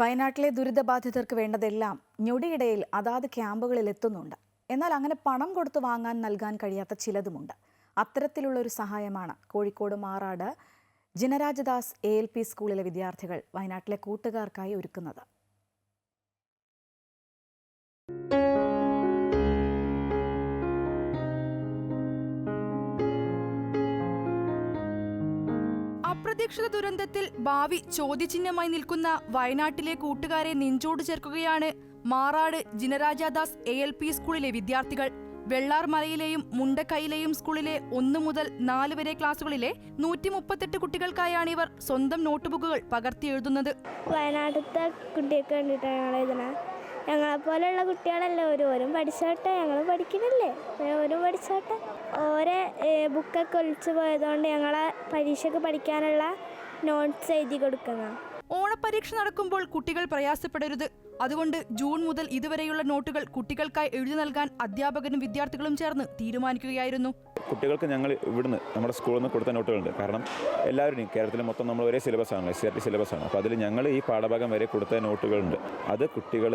വയനാട്ടിലെ ദുരിതബാധിതർക്ക് വേണ്ടതെല്ലാം ഞൊടിയിടയിൽ അതാത് ക്യാമ്പുകളിൽ എത്തുന്നുണ്ട്. എന്നാൽ അങ്ങനെ പണം കൊടുത്തു വാങ്ങാൻ നൽകാൻ കഴിയാത്ത ചിലതുമുണ്ട്. അത്തരത്തിലുള്ള ഒരു സഹായമാണ് Kozhikode Marad Jinarajadas A L P സ്കൂളിലെ വിദ്യാർത്ഥികൾ വയനാട്ടിലെ കൂട്ടുകാർക്കായി ഒരുക്കുന്നത്. അപ്രതീക്ഷിത ദുരന്തത്തിൽ ഭാവി ചോദ്യചിഹ്നമായി നിൽക്കുന്ന വയനാട്ടിലെ കൂട്ടുകാരെ നെഞ്ചോട് ചേർക്കുകയാണ് Marad Jinarajadas A L P സ്കൂളിലെ വിദ്യാർത്ഥികൾ. വെള്ളാർമലയിലെയും മുണ്ടക്കൈയിലെയും സ്കൂളിലെ ഒന്ന് മുതൽ നാല് വരെ ക്ലാസ്സുകളിലെ നൂറ്റി മുപ്പത്തെട്ട് കുട്ടികൾക്കായാണ് ഇവർ സ്വന്തം നോട്ട്ബുക്കുകൾ പകർത്തി എഴുതുന്നത് വേണ്ടിയിട്ടാണ് ഞങ്ങൾ എഴുതണത് ഞങ്ങളെപ്പോലെയുള്ള കുട്ടികളല്ലേ? ഓരോരും ഓരും പഠിച്ചോട്ടെ. ഞങ്ങൾ പഠിക്കുന്നില്ലേ ഓരും പഠിച്ചോട്ടെ. ഓരോ ബുക്കൊക്കെ ഒളിച്ചു പോയതുകൊണ്ട് ഞങ്ങളെ പരീക്ഷയ്ക്ക് പഠിക്കാനുള്ള നോട്ട്സ് എഴുതി കൊടുക്കുന്ന. ഓണപരീക്ഷ നടക്കുമ്പോൾ കുട്ടികൾ പ്രയാസപ്പെടരുത്. അതുകൊണ്ട് ജൂൺ മുതൽ ഇതുവരെയുള്ള നോട്ടുകൾ കുട്ടികൾക്കായി എഴുതി നൽകാൻ അധ്യാപകരും വിദ്യാർത്ഥികളും ചേർന്ന് തീരുമാനിക്കുകയായിരുന്നു. കുട്ടികൾക്ക് ഞങ്ങൾ ഇവിടുന്ന് നമ്മുടെ സ്കൂളിൽ നിന്ന് കൊടുത്ത നോട്ടുകളുണ്ട്. കാരണം എല്ലാവരും കേരളത്തിൽ മൊത്തം നമ്മൾ ഒരേ സിലബസാണ് എസ് സി ആർ ടി സിലബസാണ് അപ്പോൾ അതിൽ ഞങ്ങൾ ഈ പാഠഭാഗം വരെ കൊടുത്ത നോട്ടുകളുണ്ട്. അത് കുട്ടികൾ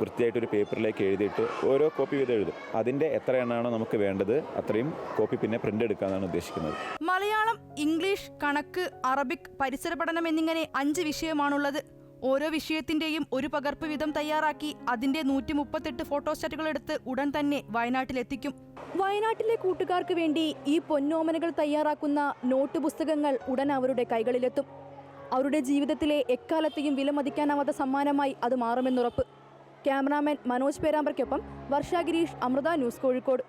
വൃത്തിയായിട്ടൊരു പേപ്പറിലേക്ക് എഴുതിയിട്ട് ഓരോ കോപ്പി വീതം എഴുതും. അതിന്റെ എത്ര എണ്ണമാണോ നമുക്ക് വേണ്ടത് അത്രയും കോപ്പി പിന്നെ പ്രിന്റ് എടുക്കാനാണ് ഉദ്ദേശിക്കുന്നത്. മലയാളം ഇംഗ്ലീഷ് കണക്ക് അറബിക് പരിസര പഠനം എന്നിങ്ങനെ അഞ്ച് വിഷയമാണുള്ളത്. ഓരോ വിഷയത്തിന്റെയും ഒരു പകർപ്പ് വീതം തയ്യാറാക്കി അതിന്റെ നൂറ്റി മുപ്പത്തെട്ട് ഫോട്ടോസ്റ്റാറ്റുകൾ എടുത്ത് ഉടൻ തന്നെ വയനാട്ടിലെത്തിക്കും. വയനാട്ടിലെ കൂട്ടുകാർക്ക് വേണ്ടി ഈ പൊന്നോമനകൾ തയ്യാറാക്കുന്ന നോട്ട് പുസ്തകങ്ങൾ ഉടൻ അവരുടെ കൈകളിലെത്തും. അവരുടെ ജീവിതത്തിലെ എക്കാലത്തെയും വിലമതിക്കാനാവാത്ത സമ്മാനമായി അത് മാറുമെന്നുറപ്പ്. ക്യാമറാമാൻ മനോജ് പേരാമ്പർക്കൊപ്പം വർഷ ഗിരീഷ് അമൃത ന്യൂസ് കോഴിക്കോട്.